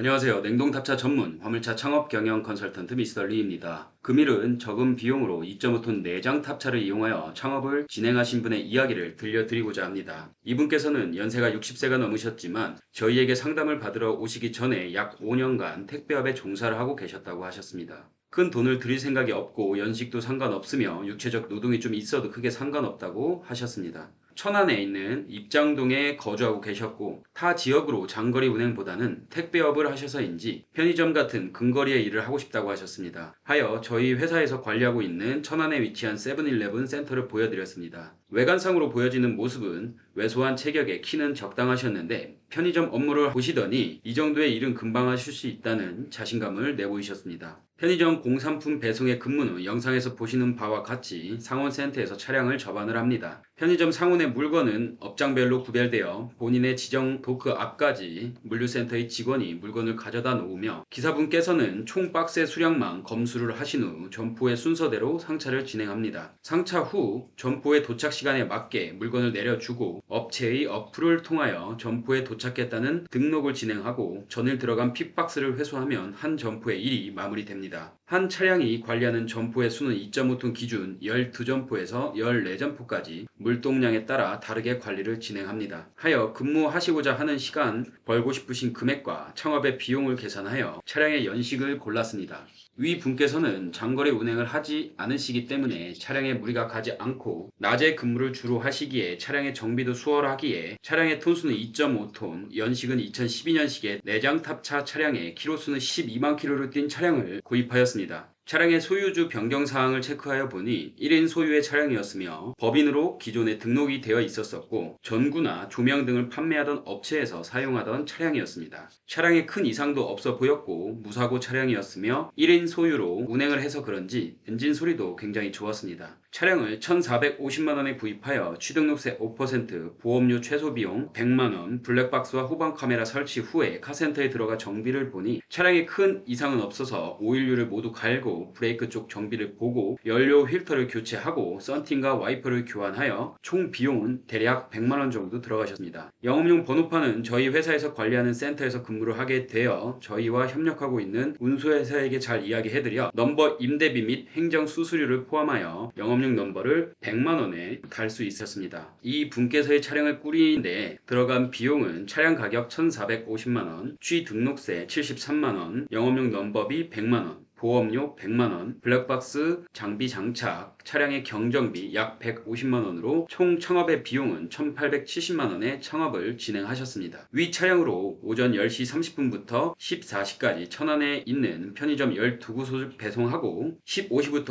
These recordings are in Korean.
안녕하세요. 냉동탑차 전문 화물차 창업 경영 컨설턴트 미스터 리입니다. 금일은 적은 비용으로 2.5톤 내장 탑차를 이용하여 창업을 진행하신 분의 이야기를 들려드리고자 합니다. 이분께서는 연세가 60세가 넘으셨지만 저희에게 상담을 받으러 오시기 전에 약 5년간 택배업에 종사를 하고 계셨다고 하셨습니다. 큰 돈을 들일 생각이 없고 연식도 상관없으며 육체적 노동이 좀 있어도 크게 상관없다고 하셨습니다. 천안에 있는 입장동에 거주하고 계셨고 타 지역으로 장거리 운행보다는 택배업을 하셔서인지 편의점 같은 근거리의 일을 하고 싶다고 하셨습니다. 하여 저희 회사에서 관리하고 있는 천안에 위치한 세븐일레븐 센터를 보여드렸습니다. 외관상으로 보여지는 모습은 왜소한 체격에 키는 적당하셨는데 편의점 업무를 보시더니 이 정도의 일은 금방 하실 수 있다는 자신감을 내보이셨습니다. 편의점 공산품 배송의 근무는 영상에서 보시는 바와 같이 상온센터에서 차량을 접안을 합니다. 편의점 상온의 물건은 업장별로 구별되어 본인의 지정 도크 앞까지 물류센터의 직원이 물건을 가져다 놓으며 기사분께서는 총 박스의 수량만 검수를 하신 후 점포의 순서대로 상차를 진행합니다. 상차 후 점포의 도착 시 간에 맞게 물건을 내려주고 업체의 어플을 통하여 점포에 도착했다는 등록을 진행하고 전일 들어간 픽박스를 회수하면 한 점포의 일이 마무리됩니다. 한 차량이 관리하는 점포의 수는 2.5톤 기준 12점포에서 14점포까지 물동량에 따라 다르게 관리를 진행합니다. 하여 근무하시고자 하는 시간, 벌고 싶으신 금액과 창업의 비용을 계산하여 차량의 연식을 골랐습니다. 위 분께서는 장거리 운행을 하지 않으시기 때문에 차량에 무리가 가지 않고 낮에 근무 를 주로 하시기에 차량의 정비도 수월하기에 차량의 톤수는 2.5톤, 연식은 2012년식의 내장 탑차 차량에 키로수는 12만 킬로를 뛴 차량을 구입하였습니다. 차량의 소유주 변경 사항을 체크하여 보니 1인 소유의 차량이었으며 법인으로 기존에 등록이 되어 있었었고 전구나 조명 등을 판매하던 업체에서 사용하던 차량이었습니다. 차량에 큰 이상도 없어 보였고 무사고 차량이었으며 1인 소유로 운행을 해서 그런지 엔진 소리도 굉장히 좋았습니다. 차량을 1,450만원에 구입하여 취등록세 5%, 보험료 최소 비용 100만원, 블랙박스와 후방 카메라 설치 후에 카센터에 들어가 정비를 보니 차량에 큰 이상은 없어서 오일류를 모두 갈고 브레이크 쪽 정비를 보고 연료 휠터를 교체하고 썬팅과 와이퍼를 교환하여 총 비용은 대략 100만원 정도 들어가셨습니다. 영업용 번호판은 저희 회사에서 관리하는 센터에서 근무를 하게 되어 저희와 협력하고 있는 운수회사에게 잘 이야기해드려 넘버 임대비 및 행정 수수료를 포함하여 영업 영업용 넘버를 100만원에 달 수 있었습니다. 이 분께서의 차량을 꾸리는데 들어간 비용은 차량 가격 1,450만원, 취 등록세 73만원, 영업용 넘버비 100만원, 보험료 100만원, 블랙박스 장비 장착, 차량의 경정비 약 150만원으로 총 창업의 비용은 1870만원의 창업을 진행하셨습니다. 위 차량으로 오전 10시 30분부터 14시까지 천안에 있는 편의점 12곳을 배송하고 15시부터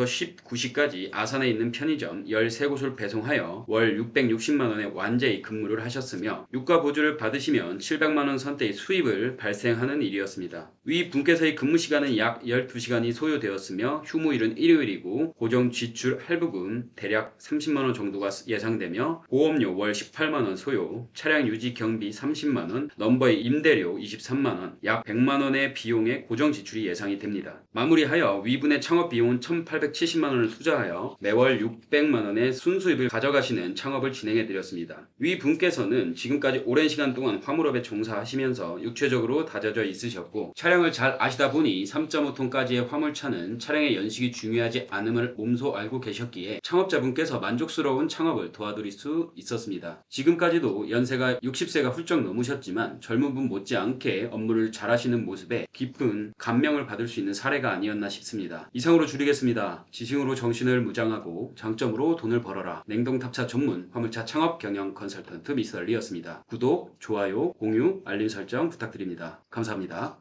19시까지 아산에 있는 편의점 13곳을 배송하여 월 660만원의 완제의 근무를 하셨으며 유가 보조를 받으시면 700만원 선대의 수입을 발생하는 일이었습니다. 위 분께서의 근무 시간은 약 12시간 시간이 소요되었으며 휴무일은 일요일이고 고정 지출 할부금 대략 30만원 정도가 예상되며 보험료 월 18만원 소요, 차량 유지 경비 30만원, 넘버의 임대료 23만원, 약 100만원의 비용의 고정 지출이 예상이 됩니다. 마무리하여 위분의 창업 비용은 1870만원을 투자하여 매월 600만원의 순수입을 가져가시는 창업을 진행해 드렸습니다. 위 분께서는 지금까지 오랜 시간 동안 화물업에 종사하시면서 육체적으로 다져져 있으셨고 차량을 잘 아시다 보니 3.5톤까지의 화물차는 차량의 연식이 중요하지 않음을 몸소 알고 계셨기에 창업자분께서 만족스러운 창업을 도와드릴 수 있었습니다. 지금까지도 연세가 60세가 훌쩍 넘으셨지만 젊은 분 못지않게 업무를 잘하시는 모습에 깊은 감명을 받을 수 있는 사례가 아니었나 싶습니다. 이상으로 줄이겠습니다. 지식으로 정신을 무장하고 장점으로 돈을 벌어라. 냉동탑차 전문 화물차 창업 경영 컨설턴트 미스터 리였습니다. 구독, 좋아요, 공유, 알림 설정 부탁드립니다. 감사합니다.